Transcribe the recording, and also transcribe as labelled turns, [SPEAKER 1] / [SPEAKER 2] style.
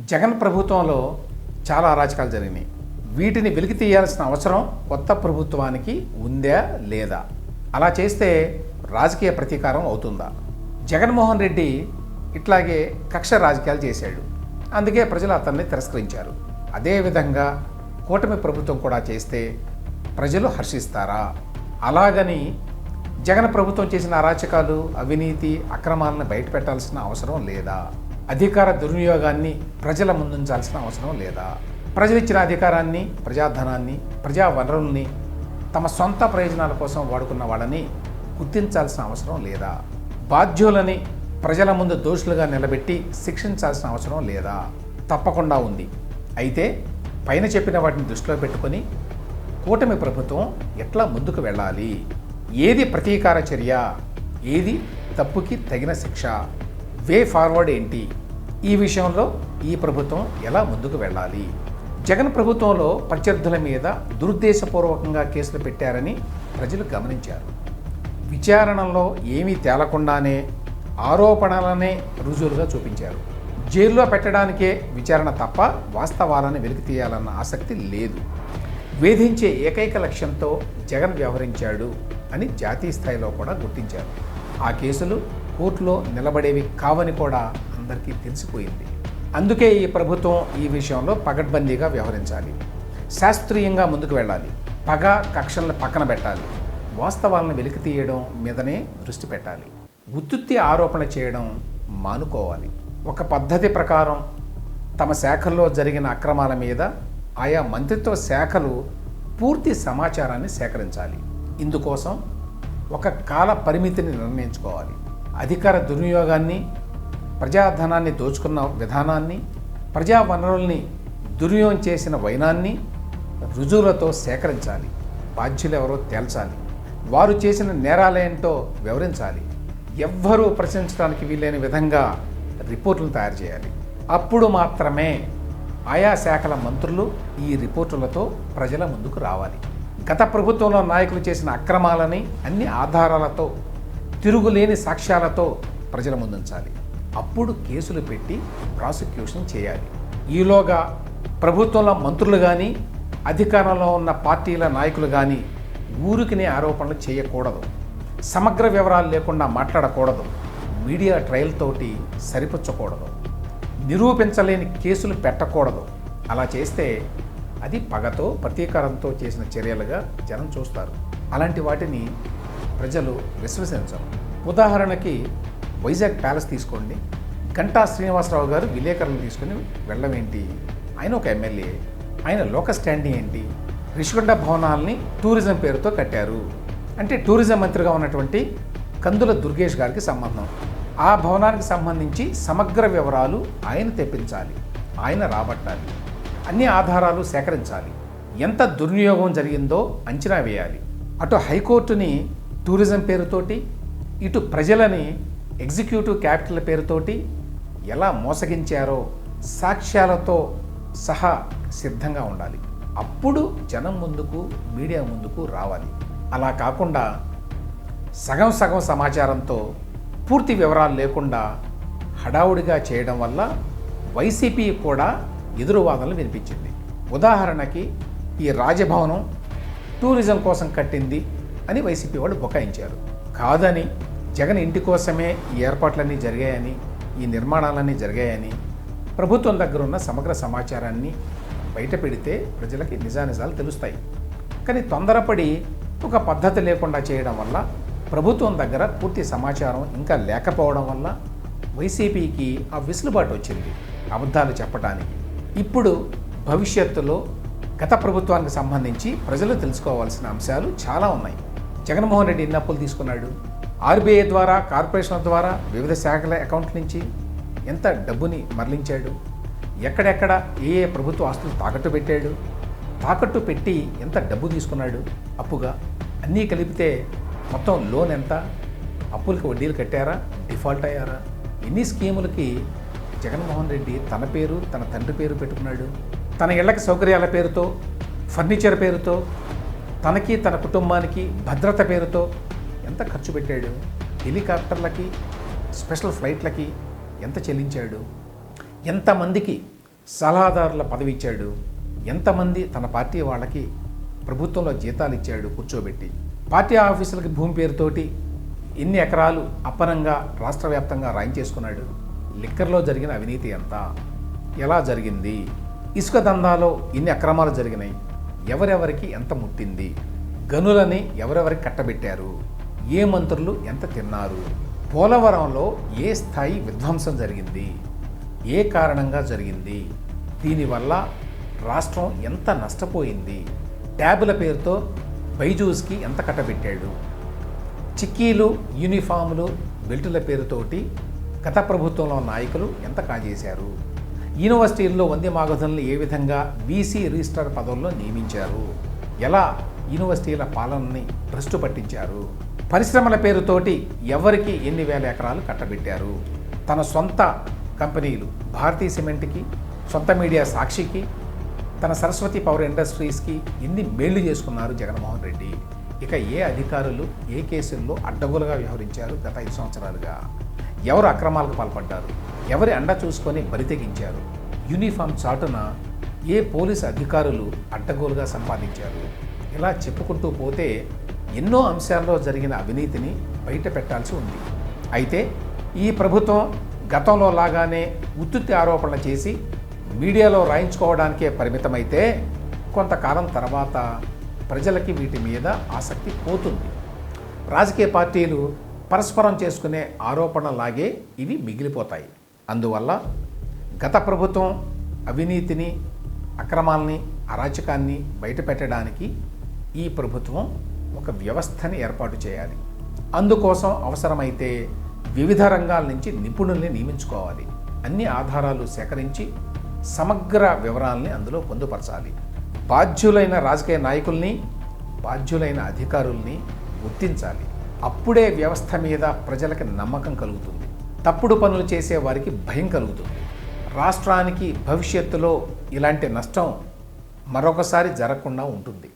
[SPEAKER 1] జగన్ ప్రభుత్వంలో చాలా అరాచకాలు జరిగినాయి. వీటిని వెలికి తీయాల్సిన అవసరం కొత్త ప్రభుత్వానికి ఉందా లేదా? అలా చేస్తే రాజకీయ ప్రతీకారం అవుతుందా? జగన్మోహన్ రెడ్డి ఇట్లాగే కక్ష రాజకీయాలు చేశాడు. అందుకే ప్రజలు అతన్ని తిరస్కరించారు. అదేవిధంగా కూటమి ప్రభుత్వం కూడా చేస్తే ప్రజలు హర్షిస్తారా? అలాగని జగన్ ప్రభుత్వం చేసిన అరాచకాలు అవినీతి అక్రమాలను బయటపెట్టాల్సిన అవసరం లేదా? అధికార దుర్వినియోగాన్ని ప్రజల ముందుంచాల్సిన అవసరం లేదా? ప్రజలు ఇచ్చిన అధికారాన్ని ప్రజాధనాన్ని ప్రజా వనరుల్ని తమ సొంత ప్రయోజనాల కోసం వాడుకున్న వాళ్ళని గుర్తించాల్సిన అవసరం లేదా? బాధ్యులని ప్రజల ముందు దోషులుగా నిలబెట్టి శిక్షించాల్సిన అవసరం లేదా? తప్పకుండా ఉంది. అయితే పైన చెప్పిన వాటిని దృష్టిలో పెట్టుకొని కూటమి ప్రభుత్వం ఎట్లా ముందుకు వెళ్ళాలి? ఏది ప్రతీకార చర్య? ఏది తప్పుకి తగిన శిక్ష? వే ఫార్వర్డ్ ఏంటి? ఈ విషయంలో ఈ ప్రభుత్వం ఎలా ముందుకు వెళ్ళాలి? జగన్ ప్రభుత్వంలో ప్రత్యర్థుల మీద దురుద్దేశపూర్వకంగా కేసులు పెట్టారని ప్రజలు గమనించారు. విచారణలో ఏమీ తేలకుండానే ఆరోపణలనే రుజువులుగా చూపించారు. జైల్లో పెట్టడానికే విచారణ తప్ప వాస్తవాలను వెలికి తీయాలన్న ఆసక్తి లేదు. వేధించే ఏకైక లక్ష్యంతో జగన్ వ్యవహరించాడు అని జాతీయ స్థాయిలో కూడా గుర్తించారు. ఆ కేసులు కోర్టులో నిలబడేవి కావని కూడా అందరికీ తెలిసిపోయింది. అందుకే ఈ ప్రభుత్వం ఈ విషయంలో పగడ్బందీగా వ్యవహరించాలి. శాస్త్రీయంగా ముందుకు వెళ్ళాలి. పగ కక్షలను పక్కన పెట్టాలి. వాస్తవాలను వెలికి తీయడం మీదనే దృష్టి పెట్టాలి. ఉత్తుత్తి ఆరోపణ చేయడం మానుకోవాలి. ఒక పద్ధతి ప్రకారం తమ శాఖల్లో జరిగిన అక్రమాల మీద ఆయా మంత్రిత్వ శాఖలు పూర్తి సమాచారాన్ని సేకరించాలి. ఇందుకోసం ఒక కాల పరిమితిని నిర్ణయించుకోవాలి. అధికార దుర్వినియోగాన్ని ప్రజాధనాన్ని దోచుకున్న విధానాన్ని ప్రజా వనరుల్ని దుర్వినియోగం చేసిన వైనాన్ని రుజువులతో సేకరించాలి. బాధ్యులెవరో తేల్చాలి. వారు చేసిన నేరాలేంటో వివరించాలి. ఎవ్వరూ ప్రశ్నించడానికి వీలైన విధంగా రిపోర్టులు తయారు చేయాలి. అప్పుడు మాత్రమే ఆయా శాఖల మంత్రులు ఈ రిపోర్టులతో ప్రజల ముందుకు రావాలి. గత ప్రభుత్వంలో నాయకులు చేసిన అక్రమాలని అన్ని ఆధారాలతో తిరుగులేని సాక్ష్యాలతో ప్రజల ముందుంచాలి. అప్పుడు కేసులు పెట్టి ప్రాసిక్యూషన్ చేయాలి. ఈలోగా ప్రభుత్వంలో మంత్రులు కానీ అధికారంలో ఉన్న పార్టీల నాయకులు కానీ ఊరికినే ఆరోపణలు చేయకూడదు. సమగ్ర వివరాలు లేకుండా మాట్లాడకూడదు. మీడియా ట్రయల్ తోటి సరిపుచ్చకూడదు. నిరూపించలేని కేసులు పెట్టకూడదు. అలా చేస్తే అది పగతో ప్రతీకారంతో చేసిన చర్యలుగా జనం చూస్తారు. అలాంటి వాటిని ప్రజలు విశ్వసించరు. ఉదాహరణకి వైజాగ్ ప్యాలెస్ తీసుకోండి గంటా శ్రీనివాసరావు గారు విలేకరులు తీసుకుని వెళ్ళమేంటి ఆయన ఒక ఎమ్మెల్యే ఆయన లోక స్టాండింగ్ ఏంటి? రిషికొండ భవనాల్ని టూరిజం పేరుతో కట్టారు. అంటే టూరిజం మంత్రిగా ఉన్నటువంటి కందుల దుర్గేష్ గారికి సంబంధం. ఆ భవనానికి సంబంధించి సమగ్ర వివరాలు ఆయన తెప్పించాలి ఆయన రాబట్టాలి అన్ని ఆధారాలు సేకరించాలి. ఎంత దుర్వినియోగం జరిగిందో అంచనా వేయాలి. అటు హైకోర్టుని టూరిజం పేరుతోటి ఇటు ప్రజలని ఎగ్జిక్యూటివ్ క్యాపిటల్ పేరుతోటి ఎలా మోసగించారో సాక్ష్యాలతో సహా సిద్ధంగా ఉండాలి. అప్పుడు జనం ముందుకు మీడియా ముందుకు రావాలి. అలా కాకుండా సగం సగం సమాచారంతో పూర్తి వివరాలు లేకుండా హడావుడిగా చేయడం వల్ల వైసీపీ కూడా ఎదురువాదనలు వినిపించింది. ఉదాహరణకి ఈ రాజభవనం టూరిజం కోసం కట్టింది అని వైసీపీ వాళ్ళు బొకాయించారు. కాదని జగన్ ఇంటి కోసమే ఈ ఏర్పాట్లన్నీ జరిగాయని ఈ నిర్మాణాలన్నీ జరిగాయని ప్రభుత్వం దగ్గర ఉన్న సమగ్ర సమాచారాన్ని బయట పెడితే ప్రజలకి నిజానిజాలు తెలుస్తాయి. కానీ తొందరపడి ఒక పద్ధతి లేకుండా చేయడం వల్ల ప్రభుత్వం దగ్గర పూర్తి సమాచారం ఇంకా లేకపోవడం వల్ల వైసీపీకి ఆ విసులుబాటు వచ్చింది. అబద్ధాలు చెప్పడానికి ఇప్పుడు భవిష్యత్తులో గత ప్రభుత్వానికి సంబంధించి ప్రజలు తెలుసుకోవాల్సిన అంశాలు చాలా ఉన్నాయి. జగన్మోహన్ రెడ్డి ఎన్ని అప్పులు తీసుకున్నాడు? ఆర్బీఐ ద్వారా కార్పొరేషన్ల ద్వారా వివిధ శాఖల అకౌంట్ల నుంచి ఎంత డబ్బుని మరలించాడు? ఎక్కడెక్కడ ఏ ఏ ప్రభుత్వ ఆస్తులు తాకట్టు పెట్టాడు? తాకట్టు పెట్టి ఎంత డబ్బు తీసుకున్నాడు? అప్పుగా అన్నీ కలిపితే మొత్తం లోన్ ఎంత? అప్పులకి వడ్డీలు కట్టారా? డిఫాల్ట్ అయ్యారా? ఎన్ని స్కీములకి జగన్మోహన్ రెడ్డి తన పేరు తన తండ్రి పేరు పెట్టుకున్నాడు? తన ఇళ్ళకి సౌకర్యాల పేరుతో ఫర్నిచర్ పేరుతో తనకి తన కుటుంబానికి భద్రత పేరుతో ఎంత ఖర్చు పెట్టాడు? హెలికాప్టర్లకి స్పెషల్ ఫ్లైట్లకి ఎంత చెల్లించాడు? ఎంతమందికి సలహాదారుల పదవి ఇచ్చాడు? ఎంతమంది తన పార్టీ వాళ్ళకి ప్రభుత్వంలో జీతాలు ఇచ్చాడు కూర్చోబెట్టి? పార్టీ ఆఫీసులకి భూమి పేరుతోటి ఎన్ని ఎకరాలు అప్పనంగా రాష్ట్ర వ్యాప్తంగా రాయించేసుకున్నాడు? లిక్కర్లో జరిగిన అవినీతి ఎంత? ఎలా జరిగింది? ఇసుక దందాలో ఎన్ని అక్రమాలు జరిగినాయి? ఎవరెవరికి ఎంత ముట్టింది? గనులని ఎవరెవరికి కట్టబెట్టారు? ఏ మంత్రులు ఎంత తిన్నారు? పోలవరంలో ఏ స్థాయి విధ్వంసం జరిగింది? ఏ కారణంగా జరిగింది? దీనివల్ల రాష్ట్రం ఎంత నష్టపోయింది? ట్యాబుల పేరుతో బైజూస్కి ఎంత కట్టబెట్టాడు? చిక్కీలు యూనిఫాములు బెల్టుల పేరుతోటి గత ప్రభుత్వంలో నాయకులు ఎంత కాజేశారు? యూనివర్సిటీల్లో వందే మాగధులను ఏ విధంగా బీసీ రిజిస్ట్రార్ పదవుల్లో నియమించారు? ఎలా యూనివర్సిటీల పాలనని భ్రష్టు పట్టించారు? పరిశ్రమల పేరుతోటి ఎవరికి ఎన్ని వేల ఎకరాలు కట్టబెట్టారు? తన సొంత కంపెనీలు భారతీయ సిమెంట్కి సొంత మీడియా సాక్షికి తన సరస్వతి పవర్ ఇండస్ట్రీస్కి ఎన్ని మేళ్ళు చేసుకున్నారు జగన్మోహన్ రెడ్డి? ఇక ఏ అధికారులు ఏ కేసుల్లో అడ్డగోలుగా వ్యవహరించారు గత ఐదు సంవత్సరాలుగా? ఎవరు అక్రమాలకు పాల్పడ్డారు? ఎవరి అండ చూసుకొని బరితెగించారు. యూనిఫామ్ చాటున ఏ పోలీసు అధికారులు అడ్డగోలుగా సంపాదించారు? ఇలా చెప్పుకుంటూ పోతే ఎన్నో అంశాల్లో జరిగిన అవినీతిని బయట పెట్టాల్సి ఉంది. అయితే ఈ ప్రభుత్వం గతంలో లాగానే ఉత్తుత్తి ఆరోపణలు చేసి మీడియాలో రాయించుకోవడానికే పరిమితమైతే కొంతకాలం తర్వాత ప్రజలకి వీటి మీద ఆసక్తి పోతుంది. రాజకీయ పార్టీలు పరస్పరం చేసుకునే ఆరోపణలాగే ఇవి మిగిలిపోతాయి. అందువల్ల గత ప్రభుత్వం అవినీతిని అక్రమాల్ని అరాచకాన్ని బయటపెట్టడానికి ఈ ప్రభుత్వం ఒక వ్యవస్థని ఏర్పాటు చేయాలి. అందుకోసం అవసరమైతే వివిధ రంగాల నుంచి నిపుణుల్ని నియమించుకోవాలి. అన్ని ఆధారాలు సేకరించి సమగ్ర వివరాల్ని అందులో పొందుపరచాలి. బాధ్యులైన రాజకీయ నాయకుల్ని బాధ్యులైన అధికారుల్ని గుర్తించాలి. అప్పుడే వ్యవస్థ మీద ప్రజలకు నమ్మకం కలుగుతుంది. తప్పుడు పనులు చేసే వారికి భయం కలుగుతుంది. రాష్ట్రానికి భవిష్యత్తులో ఇలాంటి నష్టం మరొకసారి జరగకుండా ఉంటుంది.